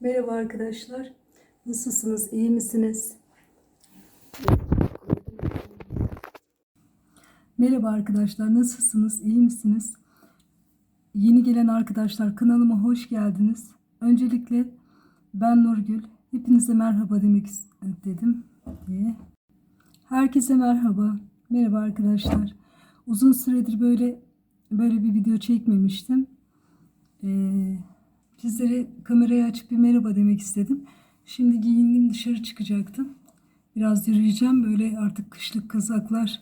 Merhaba arkadaşlar. Nasılsınız? İyi misiniz? Merhaba arkadaşlar. Nasılsınız? İyi misiniz? Yeni gelen arkadaşlar kanalıma hoş geldiniz. Öncelikle ben Nurgül. Hepinize merhaba demek istedim diye. Herkese merhaba. Merhaba arkadaşlar. Uzun süredir böyle böyle bir video çekmemiştim. Ee, sizlere kamerayı açıp bir merhaba demek istedim. Şimdi giyindim dışarı çıkacaktım. Biraz yürüyeceğim. Böyle artık kışlık kazaklar,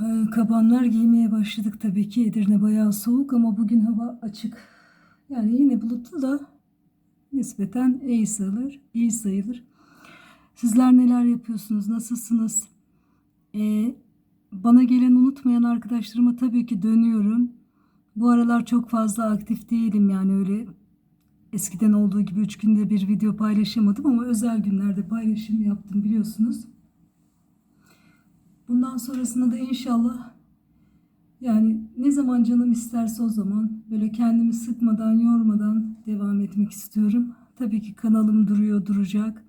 e, kabanlar giymeye başladık tabii ki. Edirne bayağı soğuk ama bugün hava açık. Yani yine bulutlu da nispeten iyi sayılır. iyi sayılır. Sizler neler yapıyorsunuz? Nasılsınız? Ee, bana gelen unutmayan arkadaşlarıma tabii ki dönüyorum. Bu aralar çok fazla aktif değilim yani öyle eskiden olduğu gibi 3 günde bir video paylaşamadım ama özel günlerde paylaşım yaptım biliyorsunuz. Bundan sonrasında da inşallah yani ne zaman canım isterse o zaman böyle kendimi sıkmadan, yormadan devam etmek istiyorum. Tabii ki kanalım duruyor, duracak.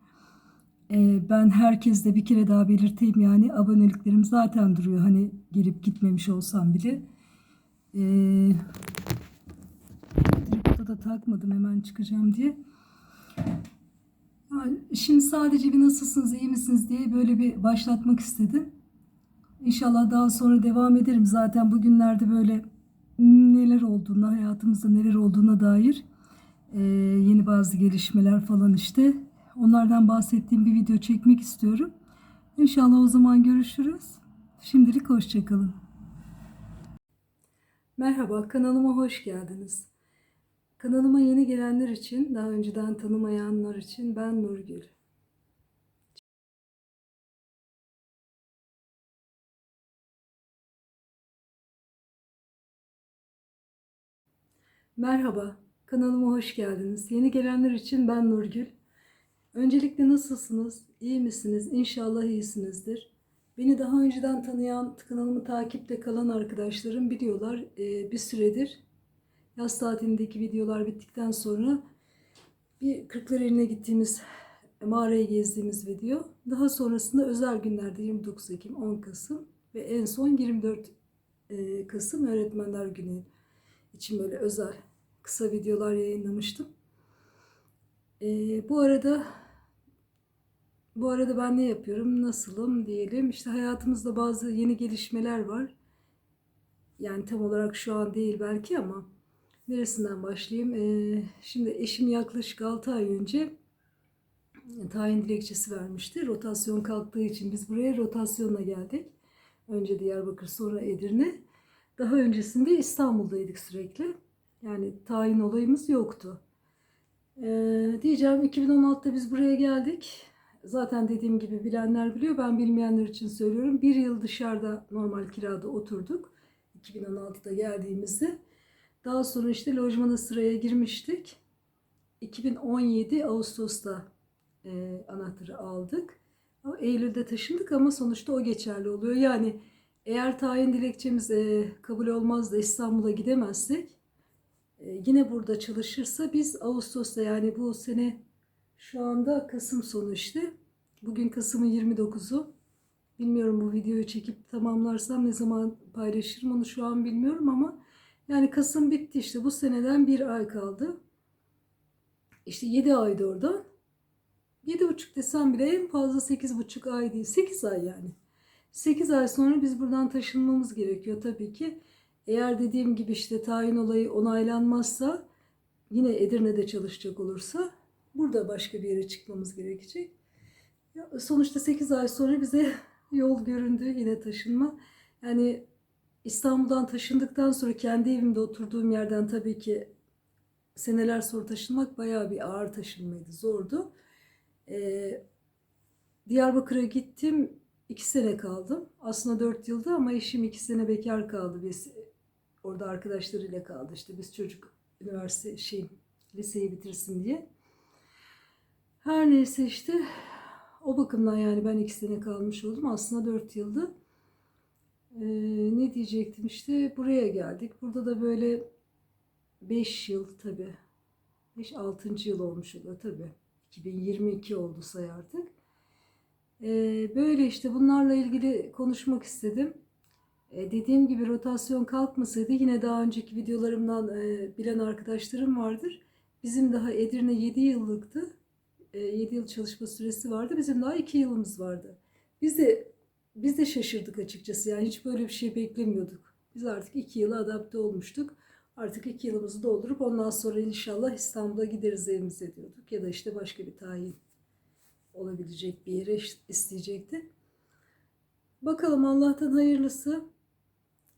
Ee, ben herkesle bir kere daha belirteyim yani aboneliklerim zaten duruyor. Hani gelip gitmemiş olsam bile. Ee, da takmadım hemen çıkacağım diye. Şimdi sadece bir nasılsınız, iyi misiniz diye böyle bir başlatmak istedim. İnşallah daha sonra devam ederim. Zaten bugünlerde böyle neler olduğuna, hayatımızda neler olduğuna dair e, yeni bazı gelişmeler falan işte. Onlardan bahsettiğim bir video çekmek istiyorum. İnşallah o zaman görüşürüz. Şimdilik hoşçakalın. Merhaba, kanalıma hoş geldiniz. Kanalıma yeni gelenler için, daha önceden tanımayanlar için ben Nurgül. Merhaba, kanalıma hoş geldiniz. Yeni gelenler için ben Nurgül. Öncelikle nasılsınız? İyi misiniz? İnşallah iyisinizdir. Beni daha önceden tanıyan, kanalımı takipte kalan arkadaşlarım biliyorlar. Ee, bir süredir yaz tatilindeki videolar bittikten sonra bir Kırklareli'ne gittiğimiz mağarayı gezdiğimiz video. Daha sonrasında özel günlerde 29 Ekim, 10 Kasım ve en son 24 e, Kasım Öğretmenler Günü için böyle özel kısa videolar yayınlamıştım. Ee, bu arada bu arada ben ne yapıyorum, nasılım diyelim. İşte hayatımızda bazı yeni gelişmeler var. Yani tam olarak şu an değil belki ama neresinden başlayayım? Ee, şimdi eşim yaklaşık 6 ay önce tayin dilekçesi vermişti. Rotasyon kalktığı için biz buraya rotasyonla geldik. Önce Diyarbakır sonra Edirne. Daha öncesinde İstanbul'daydık sürekli. Yani tayin olayımız yoktu. Ee, diyeceğim 2016'da biz buraya geldik. Zaten dediğim gibi bilenler biliyor. Ben bilmeyenler için söylüyorum. Bir yıl dışarıda normal kirada oturduk. 2016'da geldiğimizde. Daha sonra işte lojmana sıraya girmiştik. 2017 Ağustos'ta e, anahtarı aldık. Eylül'de taşındık ama sonuçta o geçerli oluyor. Yani eğer tayin dilekçemiz e, kabul olmaz da İstanbul'a gidemezsek e, yine burada çalışırsa biz Ağustos'ta yani bu sene şu anda Kasım sonu işte. Bugün Kasım'ın 29'u. Bilmiyorum bu videoyu çekip tamamlarsam ne zaman paylaşırım onu şu an bilmiyorum ama yani Kasım bitti işte bu seneden bir ay kaldı. İşte 7 aydı oradan. 7,5 desem bile en fazla 8,5 ay değil. 8 ay yani. 8 ay sonra biz buradan taşınmamız gerekiyor tabii ki. Eğer dediğim gibi işte tayin olayı onaylanmazsa yine Edirne'de çalışacak olursa burada başka bir yere çıkmamız gerekecek. Sonuçta 8 ay sonra bize yol göründü yine taşınma. Yani İstanbul'dan taşındıktan sonra kendi evimde oturduğum yerden tabii ki seneler sonra taşınmak bayağı bir ağır taşınmaydı, zordu. Ee, Diyarbakır'a gittim, iki sene kaldım. Aslında dört yılda ama eşim iki sene bekar kaldı. Biz orada arkadaşlarıyla kaldı. İşte biz çocuk üniversite şey liseyi bitirsin diye. Her neyse işte o bakımdan yani ben iki sene kalmış oldum. Aslında dört yıldı. Ee, ne diyecektim işte buraya geldik. Burada da böyle beş yıl tabii. 5 6. yıl olmuş oluyor tabii. 2022 oldu say artık. Ee, böyle işte bunlarla ilgili konuşmak istedim. Ee, dediğim gibi rotasyon kalkmasaydı yine daha önceki videolarımdan e, bilen arkadaşlarım vardır. Bizim daha Edirne 7 yıllıktı. 7 yıl çalışma süresi vardı. Bizim daha 2 yılımız vardı. Biz de biz de şaşırdık açıkçası. Yani hiç böyle bir şey beklemiyorduk. Biz artık 2 yıla adapte olmuştuk. Artık 2 yılımızı doldurup ondan sonra inşallah İstanbul'a gideriz evimize diyorduk. Ya da işte başka bir tayin olabilecek bir yere isteyecekti. Bakalım Allah'tan hayırlısı.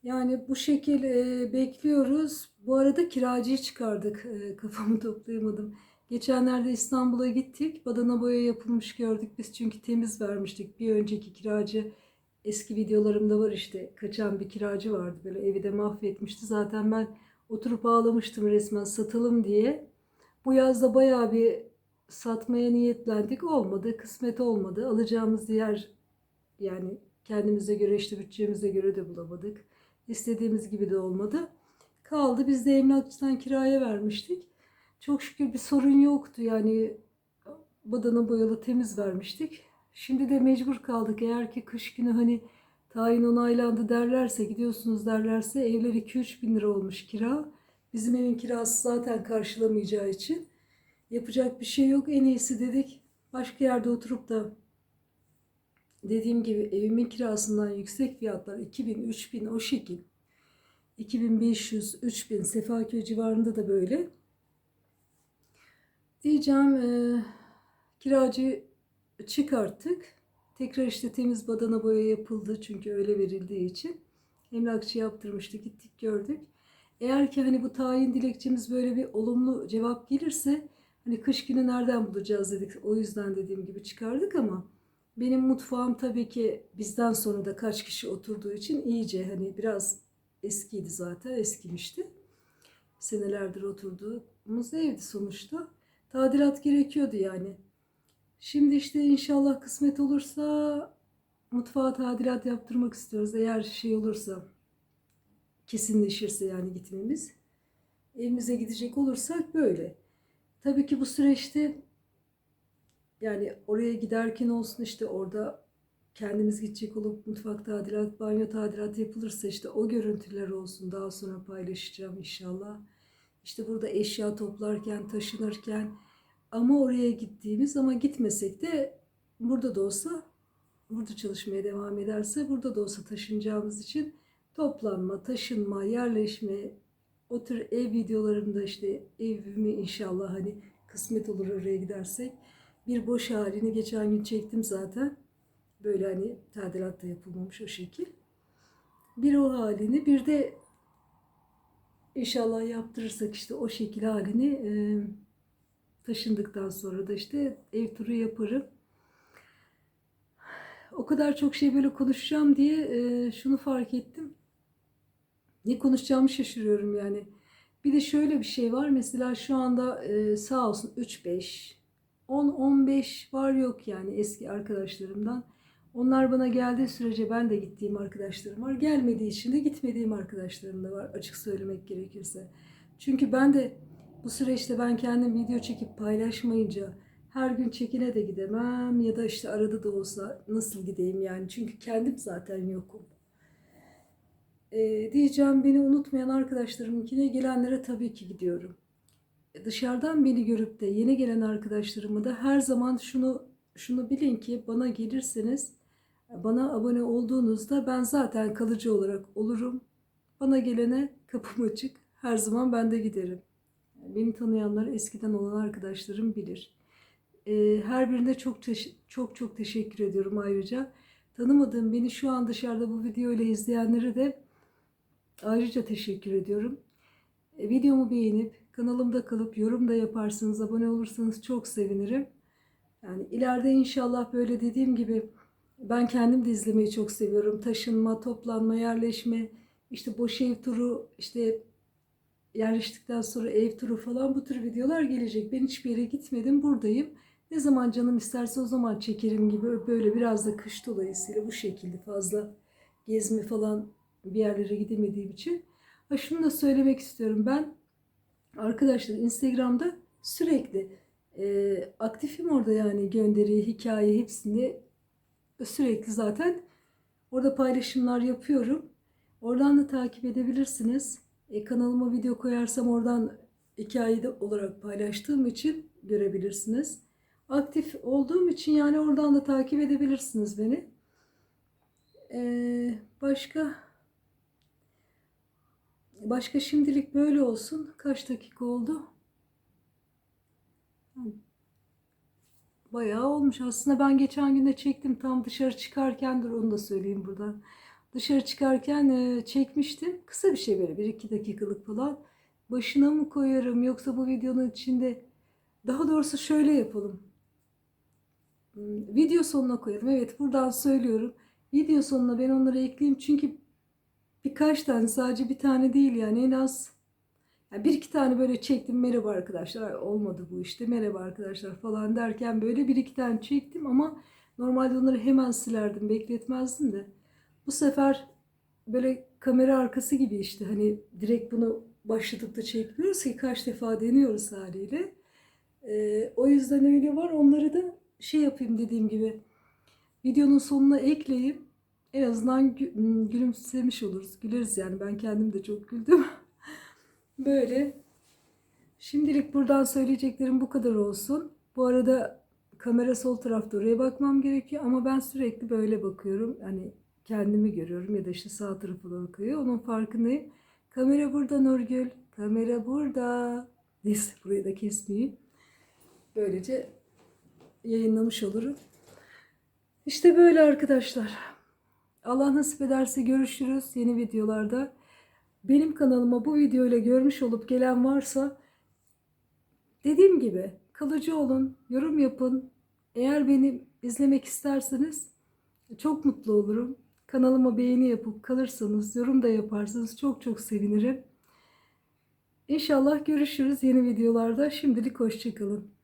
Yani bu şekil e, bekliyoruz. Bu arada kiracıyı çıkardık. E, kafamı toplayamadım. Geçenlerde İstanbul'a gittik. Badana boya yapılmış gördük biz çünkü temiz vermiştik. Bir önceki kiracı eski videolarımda var işte kaçan bir kiracı vardı böyle evi de mahvetmişti. Zaten ben oturup ağlamıştım resmen satalım diye. Bu yazda bayağı bir satmaya niyetlendik. Olmadı, kısmet olmadı. Alacağımız yer yani kendimize göre işte bütçemize göre de bulamadık. İstediğimiz gibi de olmadı. Kaldı biz de emlakçıdan kiraya vermiştik. Çok şükür bir sorun yoktu yani badana boyalı temiz vermiştik. Şimdi de mecbur kaldık eğer ki kış günü hani tayin onaylandı derlerse gidiyorsunuz derlerse evler 2-3 bin lira olmuş kira. Bizim evin kirası zaten karşılamayacağı için yapacak bir şey yok. En iyisi dedik başka yerde oturup da dediğim gibi evimin kirasından yüksek fiyatlar 2000, 3000 o şekil. 2500, 3000 Sefaköy civarında da böyle. Diyeceğim e, kiracı çıkarttık. Tekrar işte temiz badana boya yapıldı çünkü öyle verildiği için. Emlakçı yaptırmıştı gittik gördük. Eğer ki hani bu tayin dilekçemiz böyle bir olumlu cevap gelirse hani kış günü nereden bulacağız dedik. O yüzden dediğim gibi çıkardık ama benim mutfağım tabii ki bizden sonra da kaç kişi oturduğu için iyice hani biraz eskiydi zaten eskimişti. Senelerdir oturduğumuz evdi sonuçta. Tadilat gerekiyordu yani. Şimdi işte inşallah kısmet olursa mutfağa tadilat yaptırmak istiyoruz. Eğer şey olursa kesinleşirse yani gitmemiz. Evimize gidecek olursak böyle. Tabii ki bu süreçte yani oraya giderken olsun işte orada kendimiz gidecek olup mutfak tadilat, banyo tadilat yapılırsa işte o görüntüler olsun. Daha sonra paylaşacağım inşallah. İşte burada eşya toplarken, taşınırken ama oraya gittiğimiz ama gitmesek de burada da olsa burada çalışmaya devam ederse burada da olsa taşınacağımız için toplanma, taşınma, yerleşme o tür ev videolarımda işte evimi inşallah hani kısmet olur oraya gidersek bir boş halini geçen gün çektim zaten. Böyle hani tadilat da yapılmamış o şekil. Bir o halini bir de İnşallah yaptırırsak işte o şekil halini e, taşındıktan sonra da işte ev turu yaparım. O kadar çok şey böyle konuşacağım diye e, şunu fark ettim. Ne konuşacağımı şaşırıyorum yani. Bir de şöyle bir şey var. Mesela şu anda e, sağ olsun 3-5, 10-15 var yok yani eski arkadaşlarımdan. Onlar bana geldiği sürece ben de gittiğim arkadaşlarım var. Gelmediği için de gitmediğim arkadaşlarım da var açık söylemek gerekirse. Çünkü ben de bu süreçte ben kendim video çekip paylaşmayınca her gün çekine de gidemem ya da işte arada da olsa nasıl gideyim yani. Çünkü kendim zaten yokum. Ee, diyeceğim beni unutmayan arkadaşlarımınkine gelenlere tabii ki gidiyorum. Dışarıdan beni görüp de yeni gelen arkadaşlarımı da her zaman şunu şunu bilin ki bana gelirseniz bana abone olduğunuzda ben zaten kalıcı olarak olurum. Bana gelene kapım açık. Her zaman ben de giderim. Beni tanıyanlar eskiden olan arkadaşlarım bilir. Ee, her birine çok çok çok teşekkür ediyorum ayrıca. Tanımadığım beni şu an dışarıda bu video ile izleyenlere de ayrıca teşekkür ediyorum. Ee, videomu beğenip kanalımda kalıp yorum da yaparsanız, abone olursanız çok sevinirim. Yani ileride inşallah böyle dediğim gibi ben kendim de izlemeyi çok seviyorum. Taşınma, toplanma, yerleşme, işte boş ev turu, işte yerleştikten sonra ev turu falan bu tür videolar gelecek. Ben hiçbir yere gitmedim, buradayım. Ne zaman canım isterse o zaman çekerim gibi böyle biraz da kış dolayısıyla bu şekilde fazla gezme falan bir yerlere gidemediğim için. Ha şunu da söylemek istiyorum. Ben arkadaşlar Instagram'da Sürekli e, aktifim orada yani gönderi, hikaye hepsini sürekli zaten orada paylaşımlar yapıyorum. Oradan da takip edebilirsiniz. E, kanalıma video koyarsam oradan hikaye de olarak paylaştığım için görebilirsiniz. Aktif olduğum için yani oradan da takip edebilirsiniz beni. E, başka başka şimdilik böyle olsun. Kaç dakika oldu? Bayağı olmuş. Aslında ben geçen gün de çektim. Tam dışarı çıkarken dur onu da söyleyeyim buradan. Dışarı çıkarken e, çekmiştim. Kısa bir şey böyle. Bir iki dakikalık falan. Başına mı koyarım yoksa bu videonun içinde daha doğrusu şöyle yapalım. Hmm, Video sonuna koyalım. Evet buradan söylüyorum. Video sonuna ben onları ekleyeyim. Çünkü birkaç tane sadece bir tane değil yani en az yani bir iki tane böyle çektim merhaba arkadaşlar olmadı bu işte merhaba arkadaşlar falan derken böyle bir iki tane çektim ama normalde onları hemen silerdim bekletmezdim de. Bu sefer böyle kamera arkası gibi işte hani direkt bunu başlatıp da çekmiyoruz ki kaç defa deniyoruz haliyle. Ee, o yüzden öyle var. Onları da şey yapayım dediğim gibi videonun sonuna ekleyeyim. En azından gü- gülümsemiş oluruz. Güleriz yani. Ben kendim de çok güldüm. Böyle. Şimdilik buradan söyleyeceklerim bu kadar olsun. Bu arada kamera sol tarafta oraya bakmam gerekiyor ama ben sürekli böyle bakıyorum. Hani kendimi görüyorum ya da işte sağ tarafa bakıyor. Onun farkındayım. Kamera burada Nurgül. Kamera burada. Neyse burayı da kesmeyeyim. Böylece yayınlamış olurum. İşte böyle arkadaşlar. Allah nasip ederse görüşürüz yeni videolarda. Benim kanalıma bu videoyla görmüş olup gelen varsa dediğim gibi kalıcı olun, yorum yapın. Eğer beni izlemek isterseniz çok mutlu olurum. Kanalıma beğeni yapıp kalırsanız, yorum da yaparsanız çok çok sevinirim. İnşallah görüşürüz yeni videolarda. Şimdilik hoşçakalın.